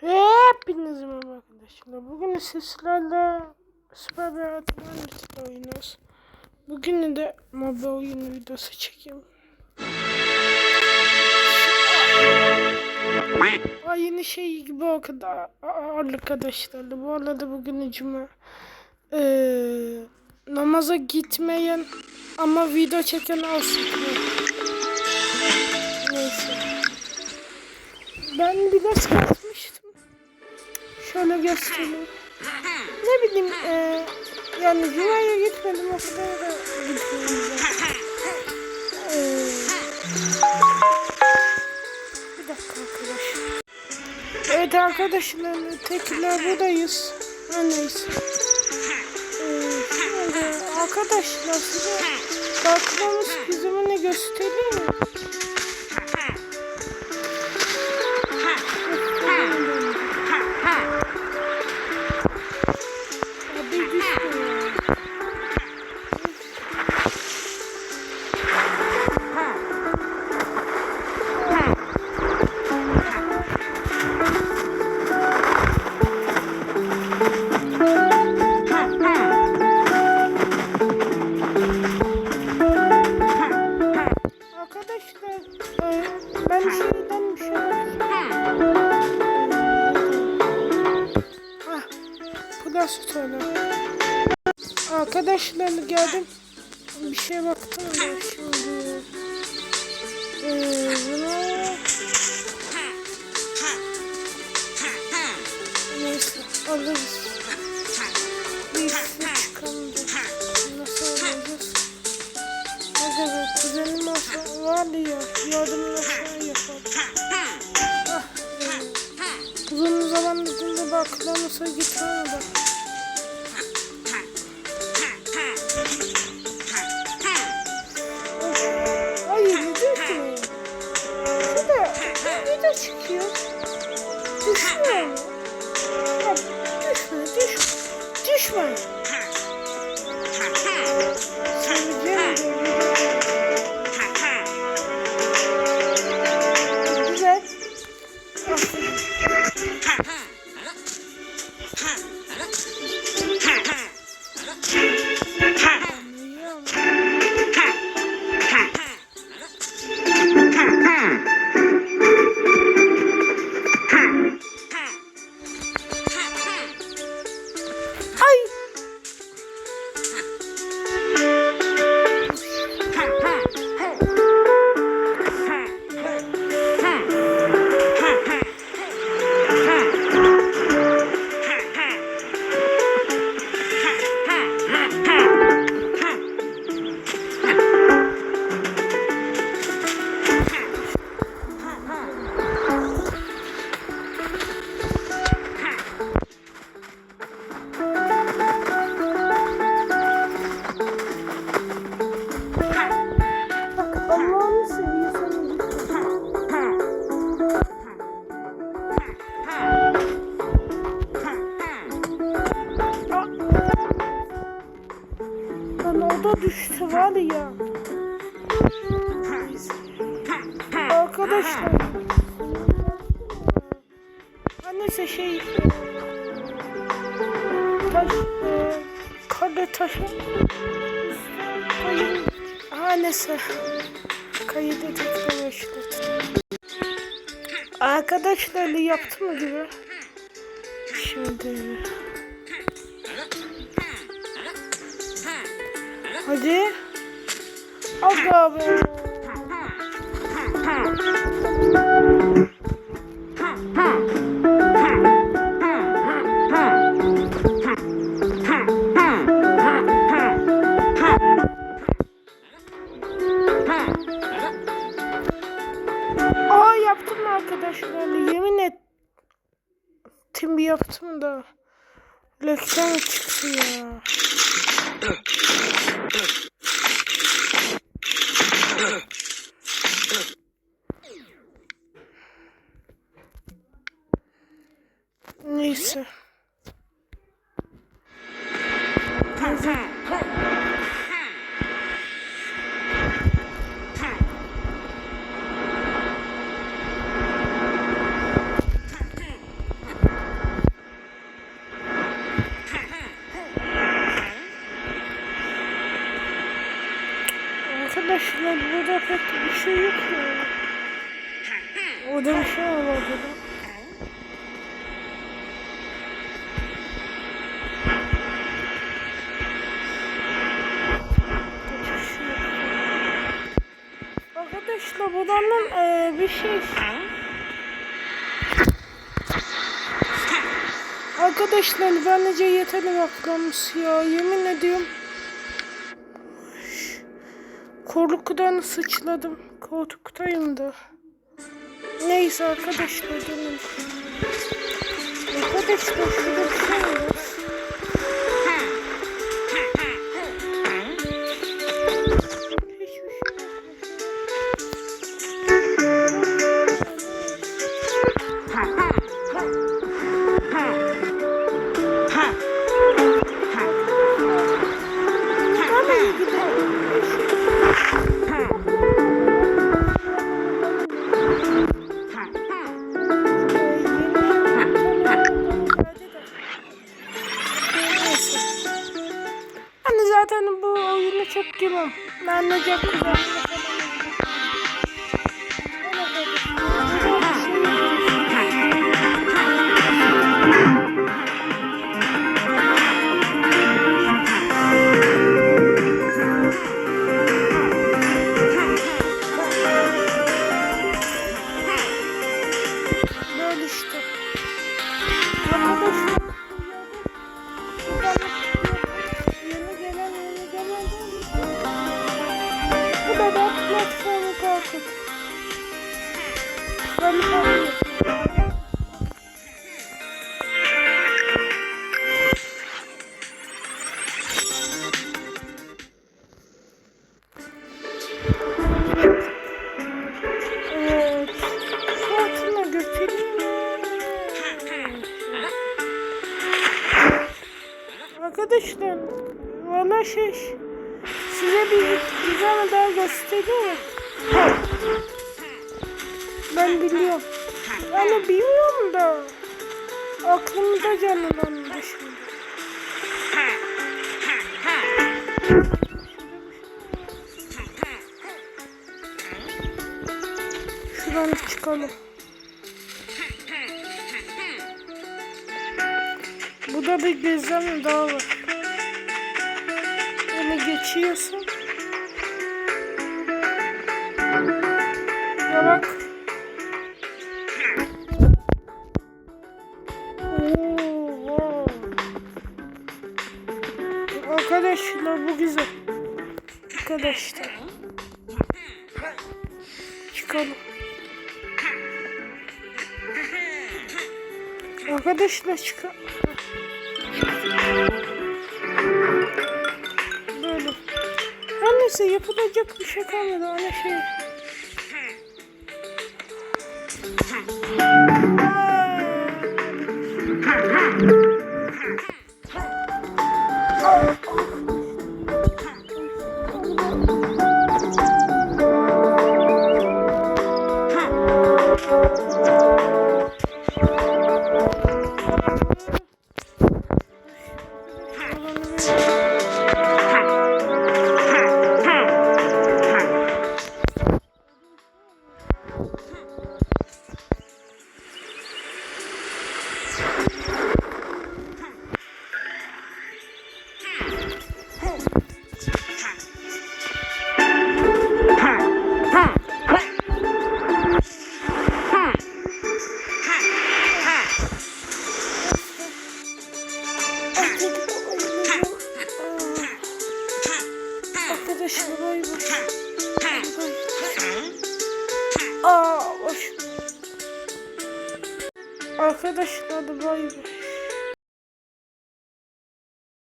Hepinize merhaba arkadaşlar. Bugün sizlerle Süper bir Atlantis'te oynuyoruz. Bugün de mobil oyunu videosu çekeyim. Aynı şey gibi o kadar arkadaşlarla. Bu arada bugün cuma. Ee, namaza gitmeyen ama video çeken olsun. Neyse. Ben biraz kasmıştım. Şöyle göstereyim. Ne bileyim e, yani Cuma'ya gitmedim o kadar da gitmedim. E, bir dakika arkadaşlar. Evet arkadaşlar tekrar buradayız. Her neyse. E, şimdi arkadaşlar size bakmamız bizimini göstereyim mi? Burası söyle. Arkadaşlar geldim. Bir şey baktım da şimdi. Ee, buna... Neyse alırız. Su çıkalım da. Nasıl alacağız? Acaba kuzenim olsa var ya yardımını yapar. Ah. Uzun zamandır baklamasa gitmem de. Lan düştü var ya. Arkadaşlar. Neyse şey. Taş. E, kare taşı. Kayın. Ha neyse. Kayıda tekrar başladı. Arkadaşlar yaptım mı gibi? Şimdi. Hadi. Aga be. Aa yaptım arkadaşlar. Yemin ettim bir yaptım da. Lekten çıktı ya. Neyse. başına burada pek bir şey yok yani. Orada bir şey var orada. Arkadaşlar buradan e, bir şey Arkadaşlar bence yeterli baklanmış ya yemin ediyorum. Korkudan sıçladım. Koltuktayım da. Neyse arkadaşlar dönün. Arkadaşlar. Çok girmem. Ben de çok güzel. Arkadaşlar valla şey size bir güzel daha göstereyim. Ben biliyorum. Yani bilmiyorum da aklımda canlandı şimdi. Şuradan çıkalım. Bu da bir gözlem daha var. Böyle geçiyorsun. Ya bak. Arkadaşlar bu güzel. Arkadaşlar. Çıkalım. Arkadaşlar çıkalım. Böyle. Her neyse yapılacak bir şey kalmadı. Ona şey. Arkadaşlar bay bay. Aa boş. Arkadaşlar bay bay.